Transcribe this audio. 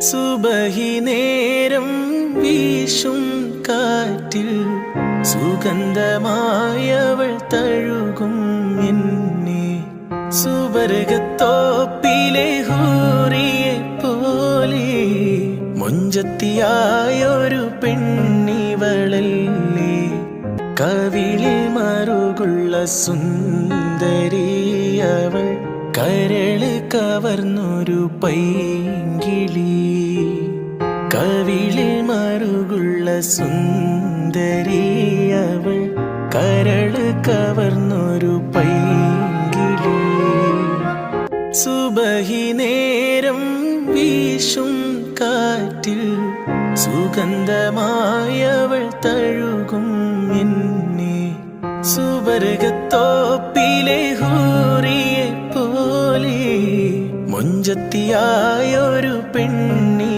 സുബഹി നേരം വീശും കാറ്റിൽ സുഗന്ധമായവൾ തഴുകും എന്നെ. സുവർഗത്തോപ്പിലെ ഹൂറിയെ പോലെ മുഞ്ചത്തിയായൊരു പെണ്ണിവളല്ലേ. കവിളിൽ മറുകുള്ള സുന്ദരിയവൾ കരൾ കവർന്നൊരു പൈങ്കിളി. കവിളിൽ മറുകുള്ള സുന്ദരിയവൾ കരൾ കവർന്നൊരു പൈങ്കിളി. സുബഹി നേരം വീശും കാറ്റിൽ സുഗന്ധമായവൾ തഴുകും എന്നെ സുവർഗത്തോപ്പിലെ ഹൂറിയെ പോലെ മുഞ്ചത്തിയായൊരു പെണ്ണ്